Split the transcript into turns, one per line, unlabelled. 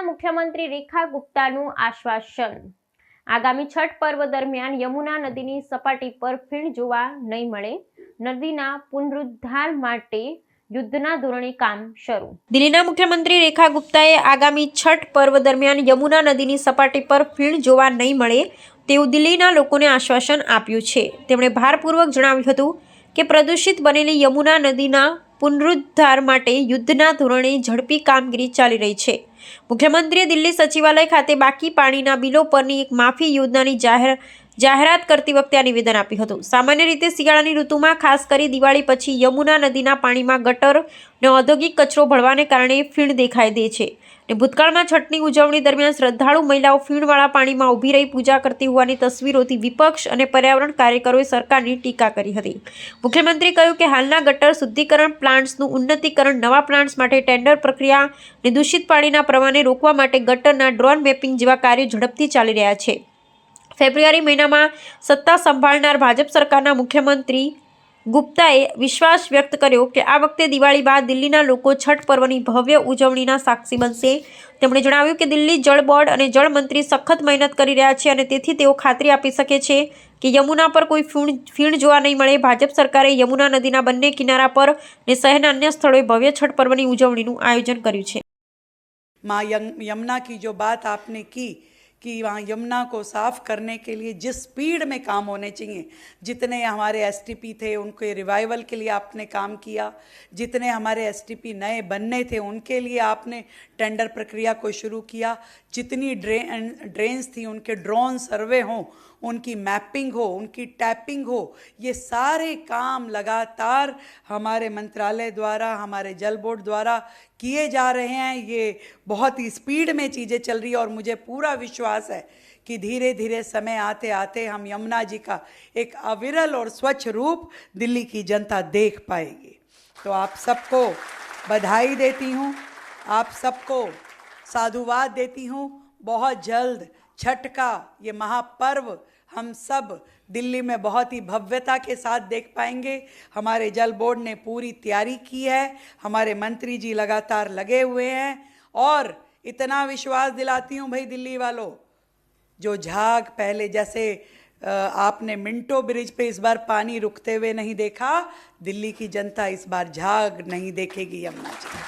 દિલ્હીના મુખ્યમંત્રી રેખા ગુપ્તાનું આશ્વાસન. આગામી છઠ પર્વ દરમિયાન યમુના નદીની સપાટી પર ફીણ જોવા નહીં મળે. નદીના પુનરુદ્ધાર માટે યુદ્ધના ધોરણે કામ શરૂ. દિલ્હીના મુખ્યમંત્રી રેખા ગુપ્તાએ આગામી છઠ પર્વ દરમિયાન યમુના નદીની સપાટી પર ફીણ જોવા નહીં મળે તેવું દિલ્હીના લોકોને આશ્વાસન આપ્યું છે. તેમણે ભારપૂર્વક જણાવ્યું હતું કે પ્રદૂષિત બનેલી યમુના નદીના પુનરુદ્ધાર માટે યુદ્ધના ધોરણે ઝડપી કામગીરી ચાલી રહી છે. મુખ્યમંત્રીએ દિલ્હી સચિવાલય ખાતે બાકી પાણીના બિલો પરની એક માફી યોજનાની જાહેર જાહેરાત કરતી વખતે આ નિવેદન આપ્યું હતું. સામાન્ય રીતે શિયાળાની ઋતુમાં, ખાસ કરી દિવાળી પછી યમુના નદીના પાણીમાં ગટર અને ઔદ્યોગિક કચરો ભળવાને કારણે ફીણ દેખાઈ દે છે અને ભૂતકાળમાં છઠની ઉજવણી દરમિયાન શ્રદ્ધાળુ મહિલાઓ ફીણવાળા પાણીમાં ઊભી રહી પૂજા કરતી હોવાની તસવીરોથી વિપક્ષ અને પર્યાવરણ કાર્યકરોએ સરકારની ટીકા કરી હતી. મુખ્યમંત્રીએ કહ્યું કે હાલના ગટર શુદ્ધિકરણ પ્લાન્ટ્સનું ઉન્નતીકરણ નવા પ્લાન્ટ્સ માટે ટેન્ડર પ્રક્રિયા અને દૂષિત પાણીના પ્રવાહને રોકવા માટે ગટરના ડ્રોન મેપિંગ જેવા કાર્યો ઝડપથી ચાલી રહ્યા છે. ફેબ્રુઆરી મહિનામાં સત્તા સંભાળનાર ભાજપ સરકારના મુખ્યમંત્રી ગુપ્તાએ વિશ્વાસ વ્યક્ત કર્યો કે આ વખતે દિવાળી બાદ દિલ્હીના લોકો છઠ પર્વની ભવ્ય ઉજવણીના સાક્ષી બનશે. તેમણે જણાવ્યું કે દિલ્હી જળ બોર્ડ અને જળમંત્રી સખત મહેનત કરી રહ્યા છે અને તેથી તેઓ ખાતરી આપી શકે છે કે યમુના પર કોઈ ફીણ ફીણ જોવા નહીં મળે. ભાજપ સરકારે યમુના નદીના બંને કિનારા પર અને શહેરના અન્ય સ્થળોએ ભવ્ય છઠ પર્વની ઉજવણીનું આયોજન કર્યું છે.
માં યમુના કી જો બાત આપને કી की वहाँ यमुना को साफ़ करने के लिए जिस स्पीड में काम होने चाहिए, जितने हमारे एसटीपी थे, उनके रिवाइवल के लिए आपने काम किया, जितने हमारे एसटीपी नए बनने थे, उनके लिए आपने टेंडर प्रक्रिया को शुरू किया, जितनी ड्रेन ड्रेन्स थी, उनके ड्रोन सर्वे हों, उनकी मैपिंग हो, उनकी टैपिंग हो, ये सारे काम लगातार हमारे मंत्रालय द्वारा, हमारे जल बोर्ड द्वारा किए जा रहे हैं, ये बहुत ही स्पीड में चीज़ें चल रही है और मुझे पूरा विश्वास है कि धीरे धीरे समय आते आते हम यमुना जी का एक अविरल और स्वच्छ रूप दिल्ली की जनता देख पाएगी। तो आप सबको बधाई देती हूँ, आप सबको साधुवाद देती हूँ बहुत जल्द छठ का ये महापर्व हम सब दिल्ली में बहुत ही भव्यता के साथ देख पाएँगे। हमारे जल बोर्ड ने पूरी तैयारी की है, हमारे मंत्री जी लगातार लगे हुए हैं, और इतना विश्वास दिलाती हूँ भाई दिल्ली वालों, जो झाग पहले जैसे आपने मिंटो ब्रिज पे इस बार पानी रुकते हुए नहीं देखा, दिल्ली की जनता इस बार झाग नहीं देखेगी यमुना जी।